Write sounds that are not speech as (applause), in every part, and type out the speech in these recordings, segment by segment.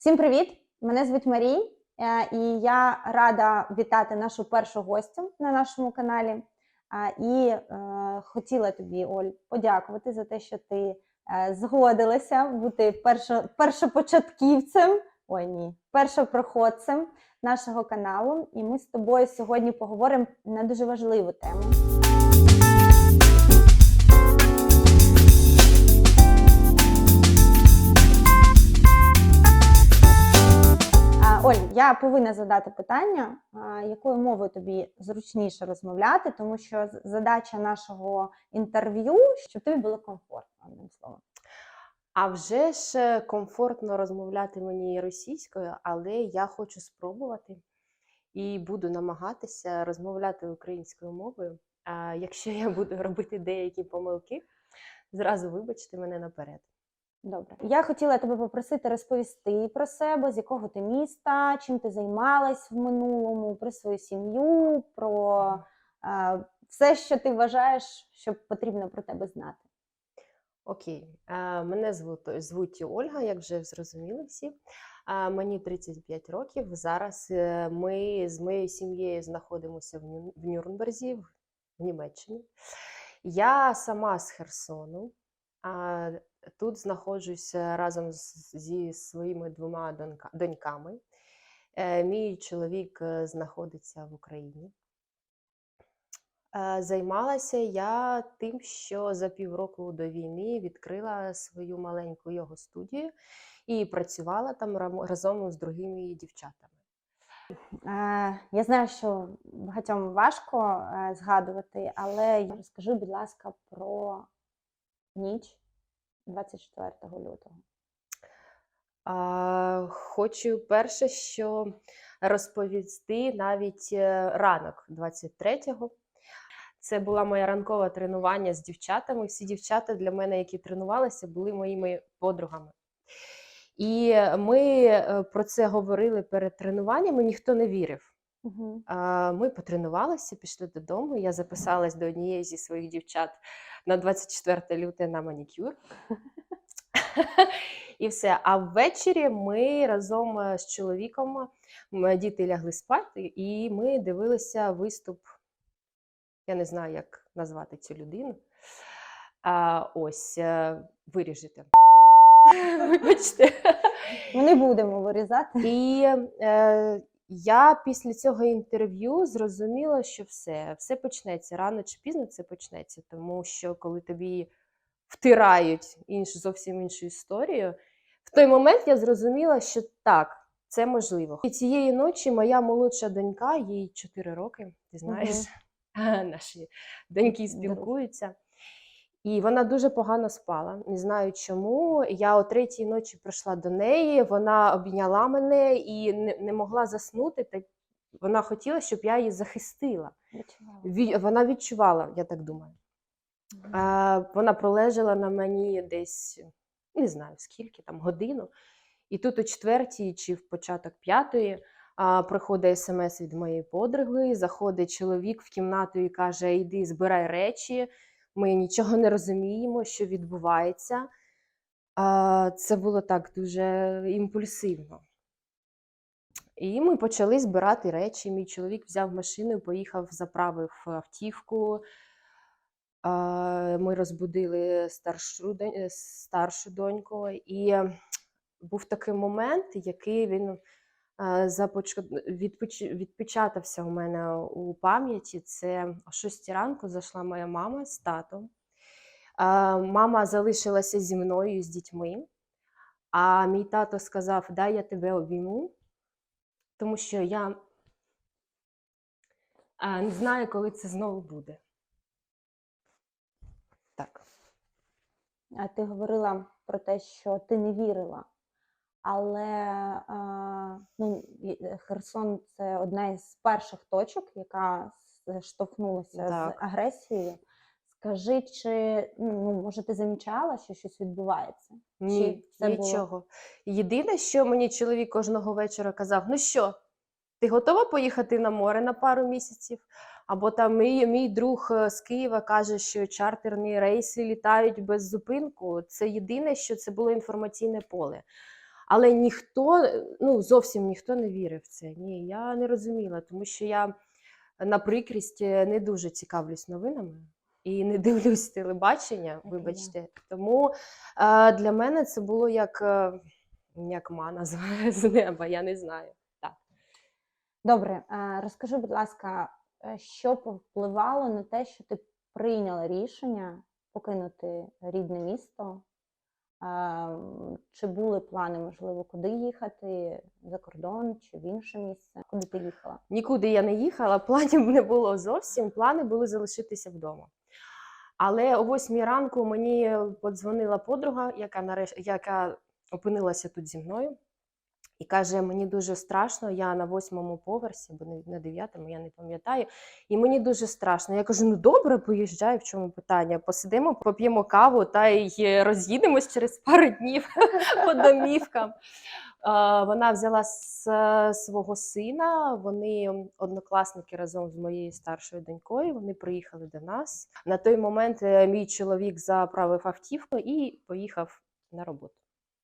Всім привіт! Мене звуть Марій, е, і я рада вітати нашу першу гостю на нашому каналі. І е, хотіла тобі, Оль, подякувати за те, що ти е, згодилася бути першо, першопочатківцем, ой ні, першопроходцем нашого каналу. І ми з тобою сьогодні поговоримо на дуже важливу тему. Оль, я повинна задати питання, якою мовою тобі зручніше розмовляти, тому що задача нашого інтерв'ю, щоб тобі було комфортно, одним словом. А вже ж е, комфортно розмовляти мені російською, але я хочу спробувати і буду намагатися розмовляти українською мовою. Якщо я буду робити деякі помилки, зразу вибачте мене наперед. Добре. Я хотіла тебе попросити розповісти про себе, з якого ти міста, чим ти займалась в минулому, про свою сім'ю, про е, все, що ти вважаєш, що потрібно про тебе знати. Окей, а, мене звуть, звуть Ольга, як вже зрозуміли всі. А, Мені 35 років. Зараз е, ми з моєю сім'єю знаходимося в Ню- в Нюрнберзі, в Німеччині. Я сама з Херсону. Тут знаходжуся разом зі своїми двома донька- доньками. Е, Мій чоловік е, знаходиться в Україні. Е, Займалася я тим, що за півроку до війни відкрила свою маленьку його студію і працювала там разом з другими дівчатами. Е, Я знаю, що багатьом важко е, згадувати, але розкажи, будь ласка, про ніч 24 лютого. А, Хочу перше, що розповісти навіть е, ранок 23-го. Це була моя ранкова тренування з дівчатами. Всі дівчата для мене, які тренувалися, були моїми подругами. І ми е, про це говорили перед тренуваннями, ніхто не вірив. Угу. Ми потренувалися, пішли додому. Я записалась до однієї зі своїх дівчат на 24 люте на манікюр. І все. А ввечері ми разом е, з чоловіком, діти лягли спати, і ми дивилися виступ. Я не знаю, як назвати цю людину. А, ось, е, виріжете. (laughs) Вибачте. Ми не будемо вирізати. І е, я після цього інтерв'ю зрозуміла, що все, все почнеться рано чи пізно це почнеться, тому що коли тобі втирають іншу, зовсім іншу історію, в той момент я зрозуміла, що так, це можливо. І цієї ночі моя молодша донька, їй 4 роки, ти знаєш, (laughs) наші доньки спілкуються. І вона дуже погано спала. Не знаю чому. Я о третій ночі прийшла до неї, вона обійняла мене і не, не могла заснути. Та вона хотіла, щоб я її захистила. Відчувала. Вона відчувала, я так думаю. А, вона пролежала на мені десь не знаю скільки, там годину. І тут о четвертій чи в початок п'ятої а, приходить смс від моєї подруги, заходить чоловік в кімнату і каже: Йди, збирай речі. Ми нічого не розуміємо, що відбувається. Це було так дуже імпульсивно. І ми почали збирати речі. Мій чоловік взяв машину, поїхав, заправив автівку. Ми розбудили старшу, е, старшу доньку. І був такий момент, який він. Відпечатався у мене у пам'яті. Це о 6 ранку зайшла моя мама з татом. Мама залишилася зі мною з дітьми. А мій тато сказав: Дай я тебе обійму, тому що я не знаю, коли це знову буде. Так. А ти говорила про те, що ти не вірила. Але ну, е, Херсон це одна із перших точок, яка штовхнулася Так. з агресією. Скажи, чи ну, може ти замічала, що щось відбувається? Ні, це було- Єдине, що мені чоловік кожного вечора казав: ну що, ти готова поїхати на море на пару місяців? Або там мій, мій друг е, з Києва каже, що чартерні рейси літають без зупинку. Це єдине, що це було інформаційне поле. Але ніхто, ну зовсім ніхто не вірив в це. Ні, я не розуміла, тому що я на прикрість не дуже цікавлюсь новинами і не (laughs) дивлюсь телебачення, вибачте. Тому е, для мене це було як, е, як мана з, (laughs) неба, я не знаю. Добре, е, розкажи, будь ласка, е, що повпливало на те, що ти прийняла рішення покинути рідне місто? Чи були плани, можливо, куди їхати за кордон чи в інше місце? Куди ти їхала? Нікуди я не їхала, (laughs) планів не було зовсім. Плани були залишитися вдома. Але о восьмій ранку мені подзвонила подруга, яка нареш... яка опинилася тут зі мною, і каже: мені дуже страшно, я на восьмому поверсі, бо на дев'ятому, я не пам'ятаю. І мені дуже страшно. Я кажу: ну добре, поїжджай, в чому питання? Посидимо, поп'ємо каву та й роз'їдемось через пару днів (laughs) по домівкам. Е, Вона взяла с- свого сина. Вони однокласники разом з моєю старшою донькою. Вони приїхали до нас. На той момент е, мій чоловік заправив автівку і поїхав на роботу.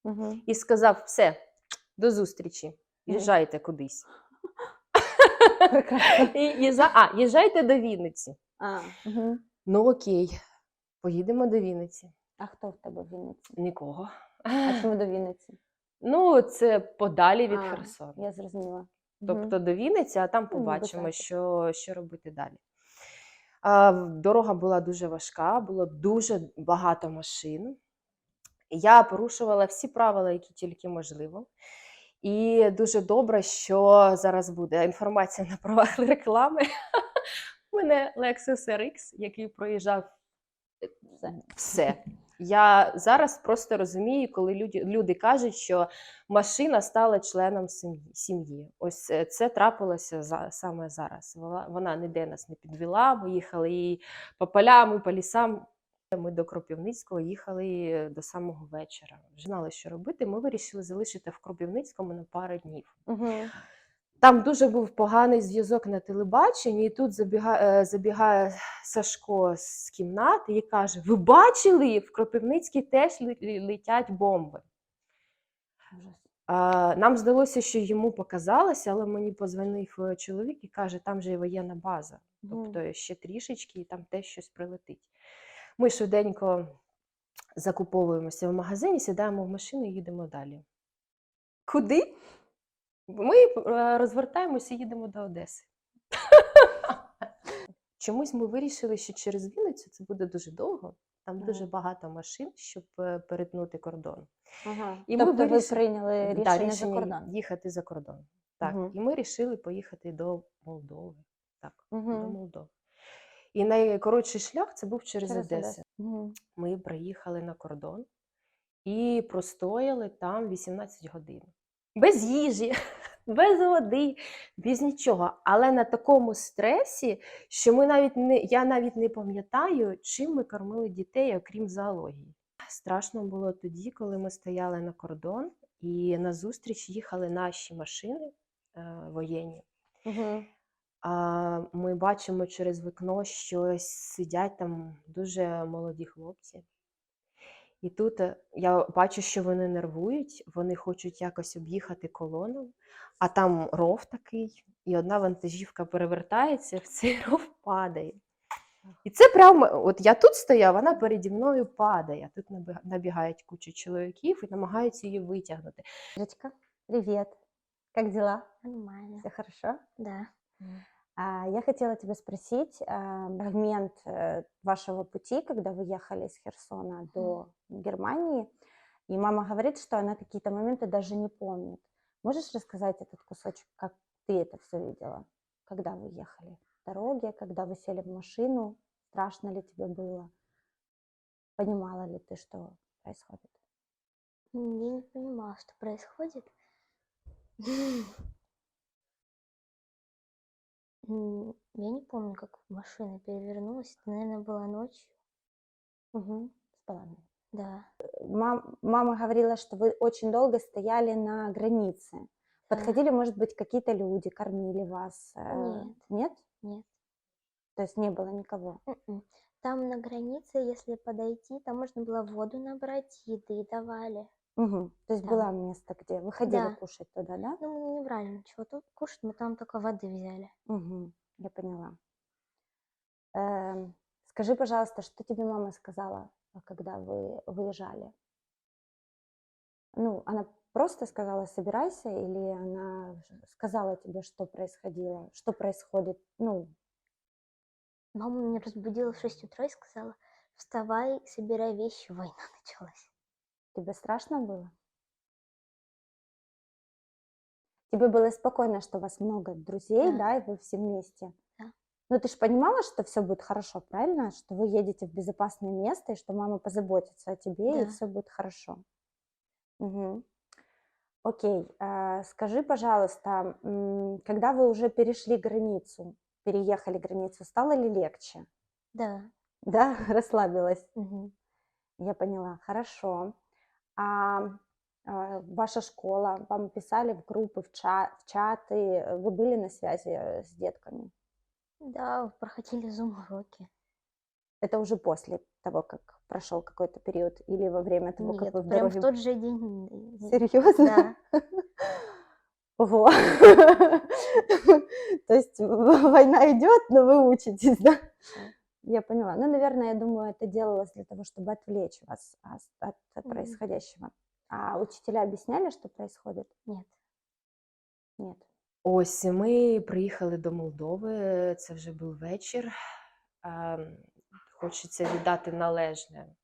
Угу. І сказав: все, до зустрічі. Їжджайте кудись. (laughs) І, А, їжджайте до Вінниці. А, угу. Ну окей, поїдемо до Вінниці. а хто в тебе в Вінниці? Нікого. А чому до Вінниці? Ну, це подалі від А, Херсону. Я зрозуміла. Тобто до Вінниці, а там Ну, побачимо, що, що робити далі. А, дорога була дуже важка, було дуже багато машин. Я порушувала всі правила, які тільки можливо. І дуже добре, що зараз буде інформація на правах реклами. (laughs) У мене Lexus RX, який проїжджав Все. все. Я зараз просто розумію, коли люди, люди кажуть, що машина стала членом сім'ї-. Ось е, це трапилося за, саме зараз. Вона, вона ніде нас не підвела. Ми їхали і по полям, і по лісам. Ми до Кропивницького їхали до самого вечора. Вже знали, що робити. Ми вирішили залишити в Кропивницькому на пару днів. Угу. Там дуже був поганий зв'язок на телебаченні, і тут забігає, забігає Сашко з кімнати і каже: Ви бачили, в Кропивницькій теж летять бомби. Нам здалося, що йому показалося, але мені позвонив е, чоловік і каже, там же є воєнна база. Тобто ще трішечки, і там теж щось прилетить. Ми швиденько закуповуємося в магазині, сідаємо в машину і їдемо далі. Куди? Ми е, розвертаємося і їдемо до Одеси. (laughs) Чомусь ми вирішили, що через Вінницю це буде дуже довго. Там дуже багато машин, щоб е, перетнути кордон. Ага. І ми тобто ви вирішили- прийняли Да, рішення, за кордон? їхати за кордон. Так, Мгм. і ми вирішили поїхати до Молдови. Так, до Угу. Молдови. І найкоротший шлях це був через, Через Одесу. Угу. Ми приїхали на кордон і простояли там 18 годин. Без їжі, (laughs) без води, без нічого. Але на такому стресі, що ми навіть не, я навіть не пам'ятаю, чим ми кормили дітей, окрім зоології. Страшно було тоді, коли ми стояли на кордон і назустріч їхали наші машини е, воєнні. Угу. А ми бачимо через вікно, що сидять там дуже молоді хлопці. І тут е, я бачу, що вони нервують, вони хочуть якось об'їхати колону, а там ров такий, і одна вантажівка перевертається, в (laughs) цей ров падає. І це прямо, от я тут стояв, вона переді мною падає. Тут набігають куча чоловіків і намагаються її витягнути. Речка, привет. Как дела? Нормально. Все хорошо? Да. А, Я хотела тебя спросить, а, момент э, вашего пути, когда вы ехали из Херсона до Германии, и мама говорит, что она какие-то моменты даже не помнит. Можешь рассказать этот кусочек, как ты это все видела? Когда вы ехали в дороге, когда вы сели в машину, страшно ли тебе было? Понимала ли ты, что происходит? Я не понимала, что происходит. (laughs) Я не помню, как машина перевернулась. Это, наверное, была ночью. Угу. Спала. Да. Мам- мама говорила, что вы очень долго стояли на границе. Да. Подходили, может быть, какие-то люди, кормили вас? э, Нет. Нет? Нет. То есть не было никого? М-м. Там на границе, если подойти, там можно было воду набрать, еды давали. Угу. То есть Да. было место, где выходили Да. кушать туда, да? Ну, мы не брали ничего тут кушать, мы там только воды взяли. Угу. Я поняла. Эм, скажи, пожалуйста, что тебе мама сказала, а, когда вы выезжали? Ну, она просто сказала, собирайся, или она сказала тебе, что происходило, что происходит? Ну, Мама меня разбудила в 6 утра и сказала, вставай, собирай вещи, война началась. Тебе страшно было? Тебе было спокойно, что у вас много друзей, Да. да, и вы все вместе? Да. Но ты же понимала, что все будет хорошо, правильно? Что вы едете в безопасное место, и что мама позаботится о тебе, и Да. все будет хорошо. Мгм. Окей, а, скажи, пожалуйста, когда вы уже перешли границу, переехали границу, стало ли легче? Да. Да, (laughs) расслабилась. мгм. Я поняла, хорошо. А, а, ваша школа, вам писали в группы, в, ча- в чаты, вы были на связи с детками? Да, проходили зум-уроки. Это уже после того, как прошел какой-то период, или во время того, как Нет, вы в прям в дороге? тот же день. Серьезно? Да. (laughs) Ого. (laughs) То есть в- война идет, но вы учитесь, да? Я поняла. Ну, наверное, я думаю, это делалось для того, чтобы отвлечь вас ас- от Мгм. происходящего. А учителя объясняли, что происходит? Нет. Нет. Ось ми приїхали до Молдови. Це вже був вечір. Ем, Хочеться віддати належне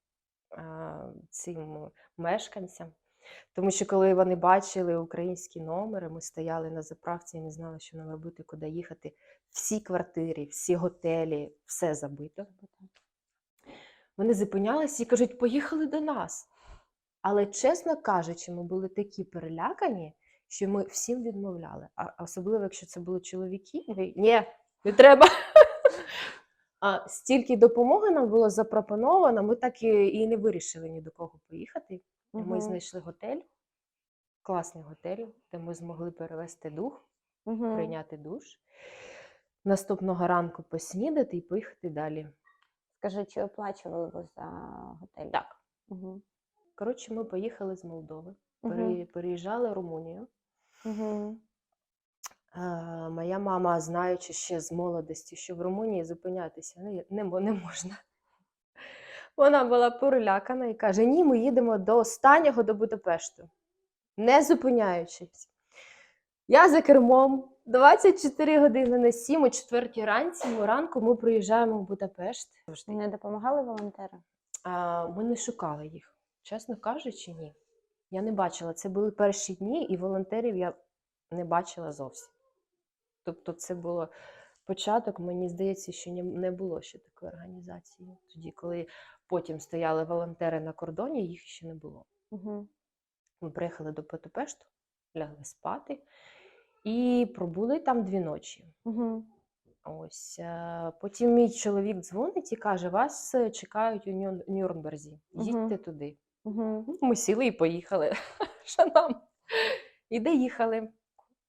е, цим мешканцям. Тому що коли вони бачили українські номери, ми стояли на заправці і не знали, що нам робити, куди їхати. Всі квартири, всі готелі, все забито. Вони зупинялися і кажуть, поїхали до нас. Але, чесно кажучи, ми були такі перелякані, що ми всім відмовляли. А особливо, якщо це були чоловіки, ми, ні, не треба. А стільки допомоги нам було запропоновано, ми так і не вирішили ні до кого поїхати. І Ми знайшли готель, класний готель, де ми змогли перевести дух, Мгм. прийняти душ. Наступного ранку поснідати і поїхати далі. Скажи, чи оплачували ви за готель? Так. Угу. Коротше, ми поїхали з Молдови, пере- переїжджали в Румунію. Угу. Моя мама, знаючи ще з молодості, що в Румунії зупинятися не, не, не можна. Вона була перелякана і каже: Ні, ми їдемо до останнього до Будапешту, не зупиняючись. Я за кермом 24 години на 7, о 4 ранці ранку ми приїжджаємо в Будапешт. Не допомагали волонтери? А, ми не шукали їх. Чесно кажучи, ні. Я не бачила. Це були перші дні, і волонтерів я не бачила зовсім. Тобто, це було початок, мені здається, що не було ще такої організації. Тоді, коли потім стояли волонтери на кордоні, їх ще не було. Угу. Ми приїхали до Будапешту, лягли спати і пробули там дві ночі. Угу. Ось е, потім мій чоловік дзвонить і каже: вас е, чекають у Нюрнберзі. Їдьте Мгм. туди. Угу. Ми сіли і поїхали. (laughs) Що нам? І де їхали?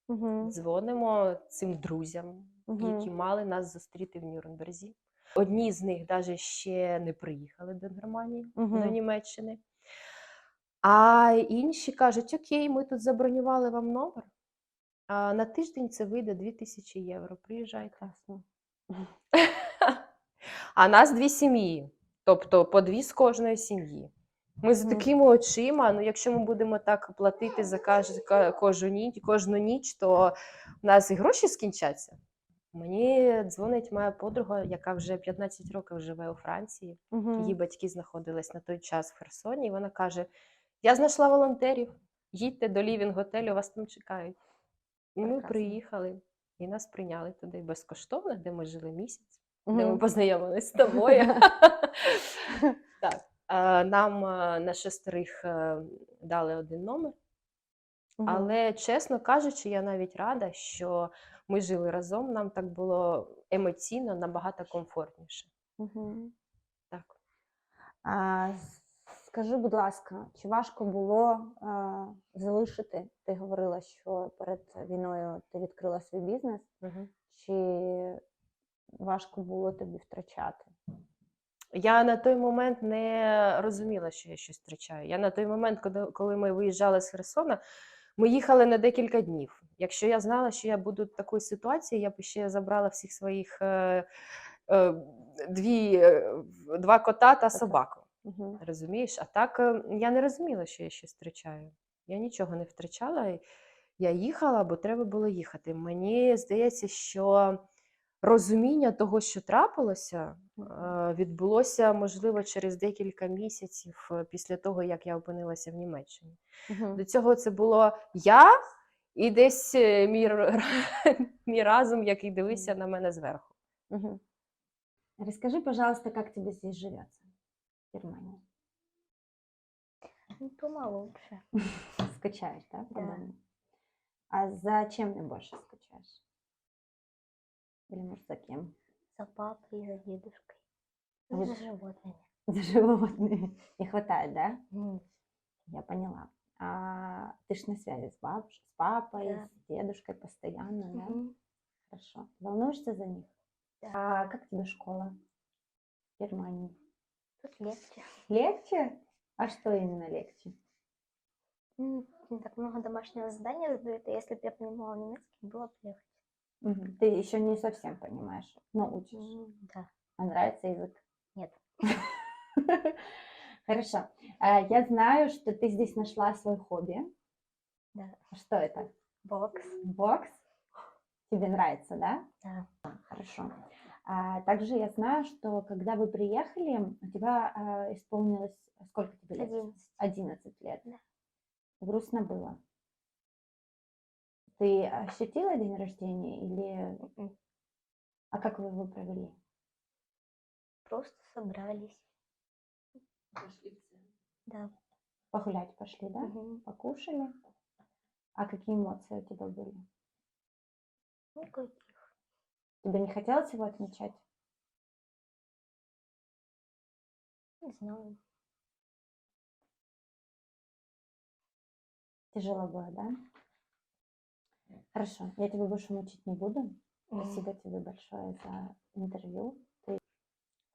Угу. Дзвонимо цим друзям, які мали нас зустріти в Нюрнберзі. Одні з них навіть ще не приїхали до Германії, до Німеччини. А інші кажуть: Окей, ми тут забронювали вам номер. А на тиждень це вийде 2000 євро. Приїжджайте. Класно. (laughs) А нас дві сім'ї, тобто по дві з кожної сім'ї. Ми з такими очима, ну якщо ми будемо так платити за кожну ніч, кожну ніч, то в нас і гроші скінчаться. Мені дзвонить моя подруга, яка вже 15 років живе у Франції. Її батьки знаходились на той час в Херсоні, і вона каже: Я знайшла волонтерів, їдьте до Лівін готелю, вас там чекають. І ми приїхали, і нас прийняли туди безкоштовно, де ми жили місяць де ми познайомились з тобою. (laughs) (laughs) так. Нам на шестерих е, дали один номер, але, чесно кажучи, я навіть рада, що ми жили разом. Нам так було емоційно набагато комфортніше. Мгм. Так. А, скажи, будь ласка, чи важко було а, залишити? Ти говорила, що перед війною ти відкрила свій бізнес, Мгм. чи важко було тобі втрачати? Я на той момент не розуміла, що я щось втрачаю. Я на той момент, коли ми виїжджали з Херсона, ми їхали на декілька днів. Якщо я знала, що я буду в такій ситуації, я б ще забрала всіх своїх е, е, дві, е, два кота та собаку. Угу. Розумієш? А так е, я не розуміла, що я щось втрачаю. Я нічого не втрачала. Я їхала, бо треба було їхати. Мені здається, що розуміння того, що трапилося, е, відбулося, можливо, через декілька місяців е, після того, як я опинилася в Німеччині. Мгм. До цього це було я і десь е, мій, (laughs) мій разум, який дивився на мене зверху. Мгм. Расскажи, пожалуйста, как тебе здесь живется в Германии? Ну, лучше. (laughs) Скучаешь, да, по Да. дому? А за чем ты больше скучаешь? Или, может, за кем? За папой и за дедушкой. А Ну, вы- за животными. За животными. Не хватает, да? М, Я поняла. А ты ж на связи с, бабуш- с папой, Да. с дедушкой постоянно, да? мгм. Хорошо. Волнуешься за них? Да. А как тебе школа в Германии? Тут легче. Легче? А что именно легче? Не так много домашнего задания задают, и если бы я понимала немецкий, было бы легче. Ты еще не совсем понимаешь, но учишь. М, Да. А нравится язык? Нет. (laughs) Хорошо. А, Я знаю, что ты здесь нашла свой хобби. Да. Что это? Бокс. Бокс? Тебе нравится, да? Да. Хорошо. А, также я знаю, что когда вы приехали, у тебя а, исполнилось сколько тебе лет? 11. 11 лет. Да. Грустно было. Ты ощутила день рождения или... Мгм. А как вы его провели? Просто собрались. Да. Погулять пошли, да? Мгм. Покушали? А какие эмоции у тебя были? Ну, каких? Тебе не хотелось его отмечать? Не знаю. Тяжело было, да? Хорошо, я тебя больше мучить не буду. Спасибо тобі большое за інтерв'ю. Ти...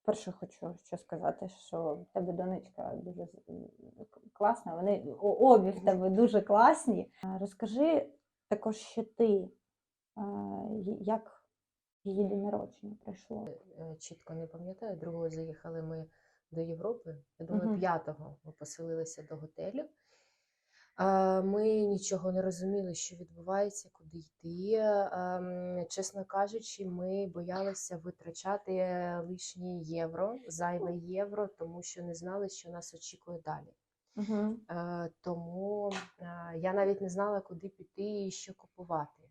Перше хочу ще сказати, що в тебе донечка дуже класна, вони обі в тебе дуже класні. Розкажи також, що ти, як її день народження пройшло. Е, Чітко не пам'ятаю. Другого заїхали ми до Європи. Я думаю, п'ятого ми поселилися до готелю. Ми нічого не розуміли, що відбувається, куди йти. Ем, Чесно кажучи, ми боялися витрачати лишні євро, зайве євро, тому що не знали, що нас очікує далі. Угу. Тому е, я навіть не знала, куди піти і що купувати.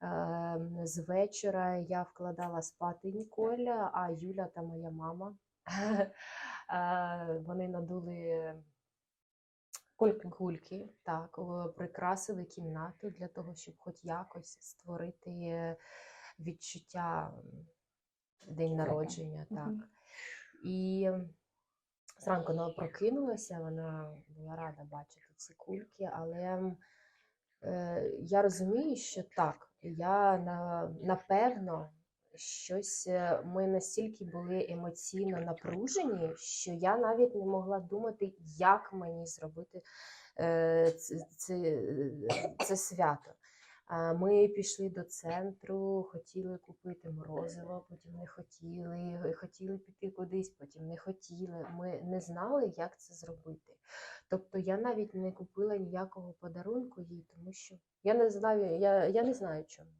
Ем, З вечора я вкладала спати Ніколь, а Юля та моя мама. (laughs) е, Вони надули Кульки. кульки, так, прикрасили кімнату для того, щоб хоч якось створити відчуття день народження. Так. Мгм. І зранку вона прокинулася, вона була рада бачити ці кульки, але е, я розумію, що так, я на, напевно щось е, ми настільки були емоційно напружені, що я навіть не могла думати, як мені зробити це, це, свято. Ми пішли до центру, хотіли купити морозиво, потім не хотіли, хотіли піти кудись, потім не хотіли. Ми не знали, як це зробити. Тобто я навіть не купила ніякого подарунку їй, тому що я не знаю, я, я не знаю чому.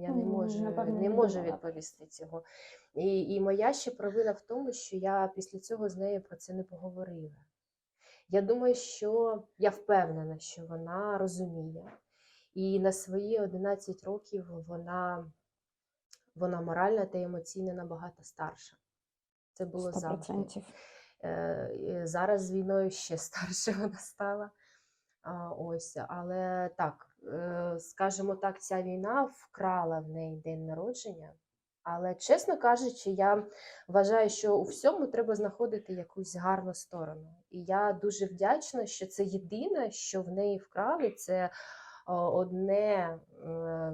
Я не можу, не можу відповісти цього. І, і моя ще провина в тому, що я після цього з нею про це не поговорила. Я думаю, що я впевнена, що вона розуміє. І на свої 11 років вона, вона морально та емоційно набагато старша. Це було Сто завжди. процентів. Е, і Зараз з війною ще (laughs) старше вона стала. Ось, але так, е, скажімо так, ця війна вкрала в неї день народження. Але, чесно кажучи, я вважаю, що у всьому треба знаходити якусь гарну сторону. І я дуже вдячна, що це єдине, що в неї вкрали, це одне, е,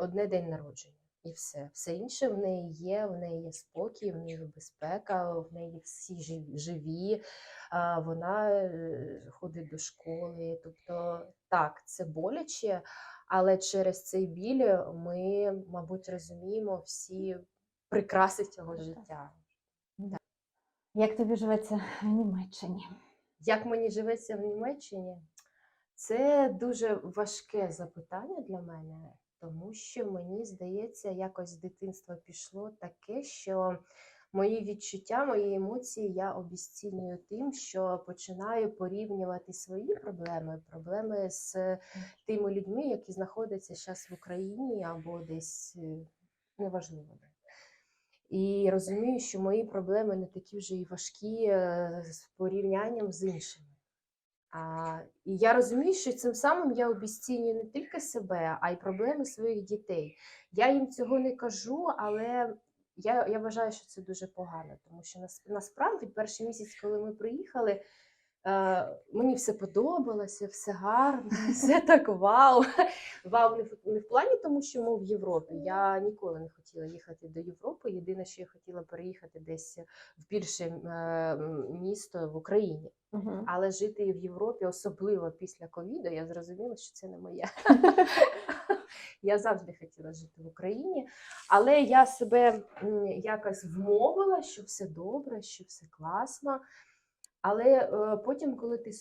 одне день народження. І все. Все інше в неї є, в неї є спокій, в неї є безпека, в неї всі живі, вона е, ходить до школи. Тобто, так, це боляче, але через цей біль ми, мабуть, розуміємо всі прикраси цього життя. Як тобі живеться в Німеччині? Як мені живеться в Німеччині? Це дуже важке запитання для мене, тому що мені здається, якось з дитинства пішло таке, що мої відчуття, мої емоції я обіцінюю тим, що починаю порівнювати свої проблеми, проблеми з тими людьми, які знаходяться зараз в Україні або десь е, неважливо. І розумію, що мої проблеми не такі вже і важкі е, з порівнянням з іншими. І я розумію, що цим самим я обіцінюю не тільки себе, а й проблеми своїх дітей. Я їм цього не кажу, але я, я вважаю, що це дуже погано, тому що нас, насправді перший місяць, коли ми приїхали, мені все подобалося, все гарно, (laughs) все так вау. Вау, не в, не в плані тому, що ми в Європі. Я ніколи не хотіла їхати до Європи. Єдине, що я хотіла переїхати десь в більше е, місто в Україні. Угу. Але жити в Європі, особливо після ковіду, я зрозуміла, що це не моє. (laughs) я завжди хотіла жити в Україні, але я себе якось вмовила, що все добре, що все класно. Але е, потім, коли ти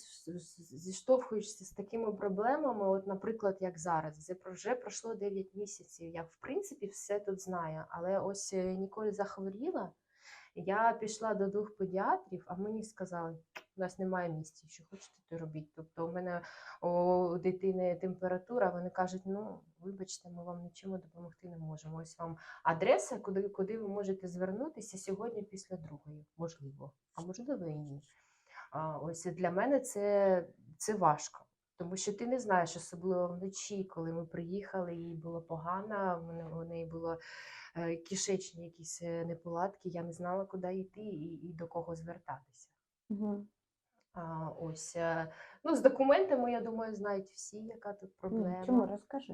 зіштовхуєшся з такими проблемами, от, наприклад, як зараз, про- вже пройшло 9 місяців. Я в принципі все тут знаю, але ось е, Ніколь захворіла. Я пішла до двох педіатрів, а мені сказали, у нас немає місця, що хочете, то робіть. Тобто, у мене у дитини температура, вони кажуть, ну вибачте, ми вам нічим допомогти не можемо. Ось вам адреса, куди, куди ви можете звернутися сьогодні після другої, можливо, а можливо і ні. А, ось для мене це, це важко. Тому що ти не знаєш, особливо вночі, коли ми приїхали, їй було погано, у неї було е, кишечні якісь е, неполадки, я не знала, куди йти і, і до кого звертатися. Угу. А, ось, е, ну, з документами, я думаю, знають всі, яка тут проблема. Чому розкажи?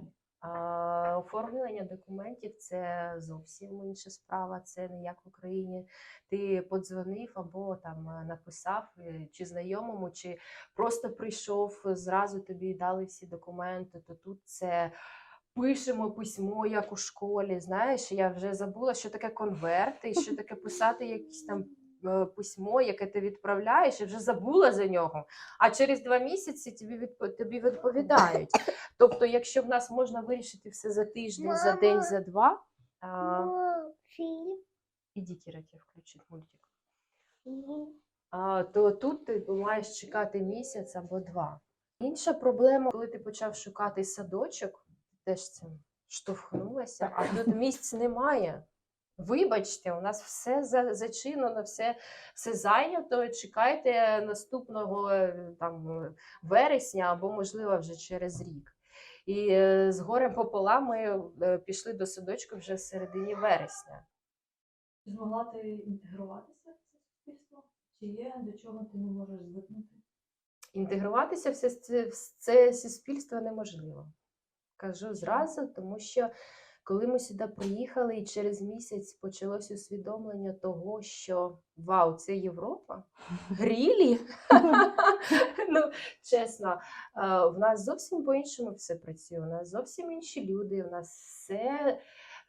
Оформлення документів це зовсім інша справа. Це не як в Україні. Ти подзвонив або там е, написав е, чи знайомому, чи просто прийшов, зразу тобі дали всі документи. То тут це пишемо письмо, як у школі. Знаєш, я вже забула, що таке конверти, що таке писати якісь там. Е, Письмо, яке ти відправляєш, і вже забула за нього. А через два місяці тобі відп- тобі відповідають. Тобто, якщо в нас можна вирішити все за тиждень, за день, за два, а, Мам, фильм. ідіть Іраті, включить мультик. А, то тут ти маєш чекати місяць або два. Інша проблема, коли ти почав шукати садочок, ти теж цим штовхнулася, а тут місць немає. Вибачте, у нас все зачинено, все, все зайнято. Чекайте наступного е, там е, вересня або, можливо, вже через рік. І е, з горем пополам ми пішли до садочку вже в середині вересня. Чи змогла ти інтегруватися в це суспільство? Чи є до чого ти не можеш звикнути? Інтегруватися в це, в це суспільство неможливо. Кажу зразу, тому що коли ми сюди приїхали, і через місяць почалось усвідомлення того, що вау, це Європа, грілі. (laughs) ну, чесно, е, в нас зовсім по-іншому все працює. У нас зовсім інші люди, у нас все.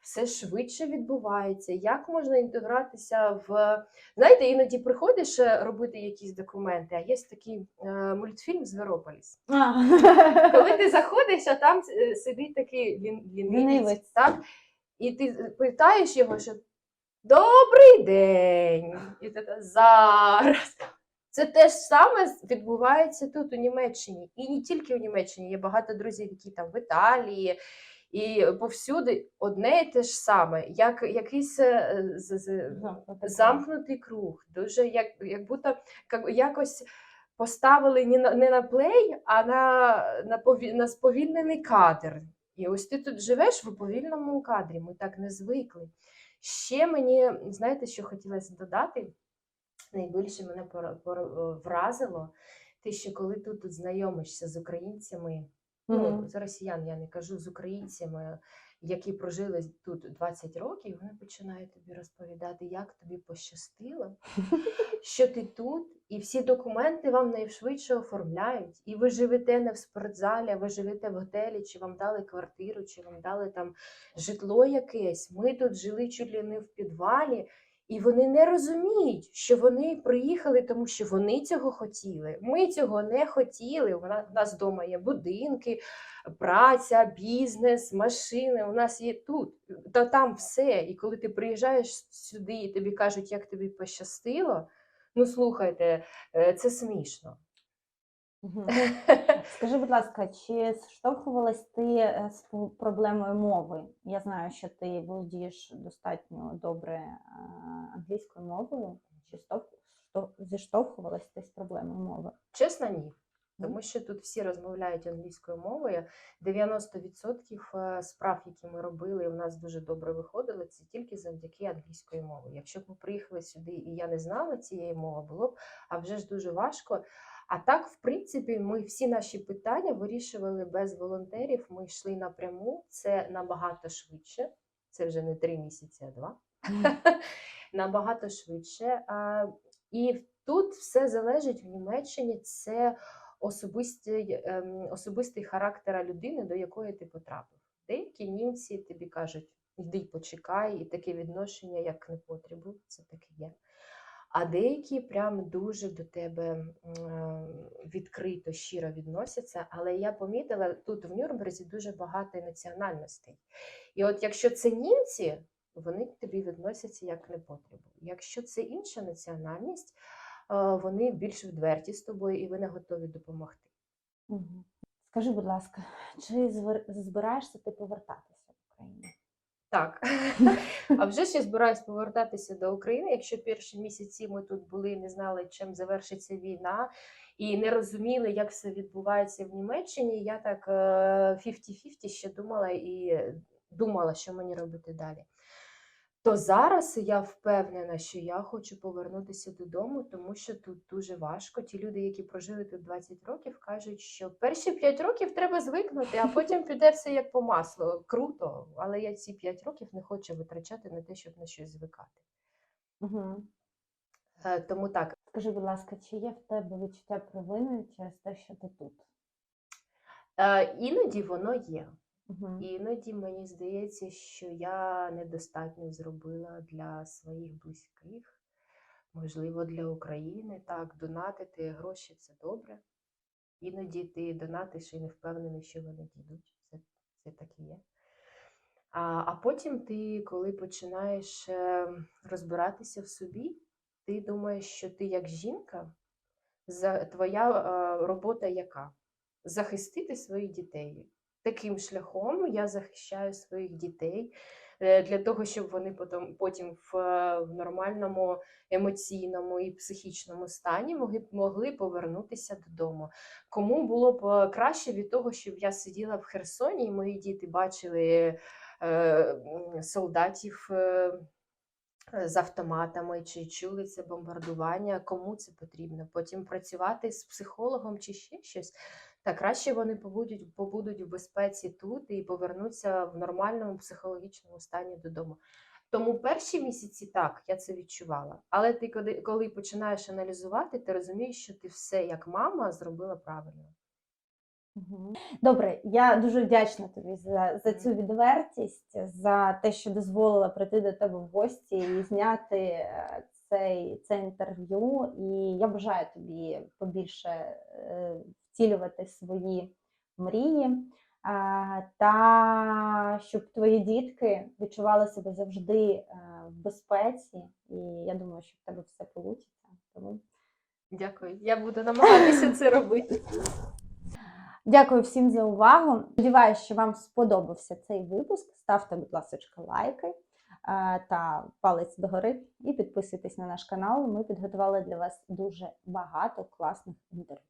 Все швидше відбувається. Як можна інтегратися в знаєте, іноді приходиш е, робити якісь документи, а є такий е, мультфільм Зверополіс. (laughs) Коли ти заходиш, а там е, сидить такий лін, лінивець, так? І ти питаєш його, що Добрий день! І ти зараз. Це те ж саме відбувається тут, у Німеччині. І не тільки у Німеччині, є багато друзів, які там в Італії. І повсюди одне і те ж саме, як якийсь е, з- з- замкнутий круг, дуже як, як будто як- якось поставили не на, не на плей, а на, на, пові, на сповільнений кадр. І ось ти тут живеш в уповільненому кадрі, ми так не звикли. Ще мені, знаєте, що хотілося додати? Найбільше мене вразило те, що коли ти тут знайомишся з українцями Ну, з росіян я не кажу, з українцями, які прожили тут 20 років, вони починають тобі розповідати, як тобі пощастило, (laughs) що ти тут, і всі документи вам найшвидше оформляють. І ви живете не в спортзалі, а ви живете в готелі, чи вам дали квартиру, чи вам дали там житло якесь. Ми тут жили чуть ли не в підвалі. І вони не розуміють, що вони приїхали, тому що вони цього хотіли. Ми цього не хотіли. У нас, вдома є будинки, праця, бізнес, машини. У нас є тут, та там все. І коли ти приїжджаєш сюди і тобі кажуть, як тобі пощастило, ну слухайте, е, це смішно. (laughs) Скажи, будь ласка, чи зіштовхувалась ти е, з проблемою мови? Я знаю, що ти володієш достатньо добре е, англійською мовою. Чи зіштовхувалась ти з проблемою мови? Чесно, ні. Тому що тут всі розмовляють англійською мовою. 90% е, справ, які ми робили, в нас дуже добре виходили, це тільки завдяки англійської мови. Якщо б ми приїхали сюди і я не знала цієї мови, було б а вже ж дуже важко. А так, в принципі, ми всі наші питання вирішували без волонтерів. Ми йшли напряму. Це набагато швидше. Це вже не три місяці, а два. (laughs) набагато швидше. І тут все залежить в Німеччині. Це особистий, ем, особистий характер людини, до якої ти потрапив. Деякі німці тобі кажуть, йди почекай, і таке відношення, як не потрібу, це таке є. А деякі прям дуже до тебе відкрито, щиро відносяться. Але я помітила, тут в Нюрнберзі дуже багато національностей. І от якщо це німці, вони тобі відносяться як непотрібу. Якщо це інша національність, е, вони більш відверті з тобою і вони готові допомогти. Скажи, будь ласка, чи збираєшся ти повертатися в Україну? Так, (laughs) а вже ж я збираюсь повертатися до України. Якщо перші місяці ми тут були, не знали, чим завершиться війна, і не розуміли, як все відбувається в Німеччині. Я так е, 50-50 ще думала і думала, що мені робити далі. То зараз я впевнена, що я хочу повернутися додому, тому що тут дуже важко. Ті люди, які прожили тут 20 років, кажуть, що перші 5 років треба звикнути, а потім піде все як по маслу. Круто, але я ці 5 років не хочу витрачати на те, щоб на щось звикати. Угу. Тому так, Скажи, будь ласка, чи є в тебе відчуття провини через те, що ти тут? е, іноді воно є. Угу. Іноді мені здається, що я недостатньо зробила для своїх близьких, можливо, для України. Так, донатити гроші це добре. Іноді ти донатиш і не впевнений, що вони дійдуть. Це, це так і є. А, а потім ти, коли починаєш е, розбиратися в собі, ти думаєш, що ти як жінка, твоя е, робота яка? Захистити своїх дітей таким шляхом я захищаю своїх дітей е, для того, щоб вони потім, потім в, е, нормальному емоційному і психічному стані могли, могли повернутися додому. Кому було б е, краще від того, щоб я сиділа в Херсоні, і мої діти бачили солдатів. З автоматами, чи чули це бомбардування, кому це потрібно. Потім працювати з психологом чи ще щось. Та краще вони побудуть, побудуть в безпеці тут і повернуться в нормальному психологічному стані додому. Тому перші місяці так, я це відчувала. Але ти коли, коли починаєш аналізувати, ти розумієш, що ти все як мама зробила правильно. Добре, я дуже вдячна тобі за, за цю відвертість, за те, що дозволила прийти до тебе в гості і зняти е, цей, це інтерв'ю. І я бажаю тобі побільше е, втілювати свої мрії, та щоб твої дітки відчували себе завжди е, в безпеці. І я думаю, що в тебе все вийде. Тому Дякую. Я буду намагатися це робити. Дякую всім за увагу. Сподіваюся, що вам сподобався цей випуск. Ставте, будь ласка, лайки е, та палець догори і підписуйтесь на наш канал. Ми підготували для вас дуже багато класних інтерв'ю.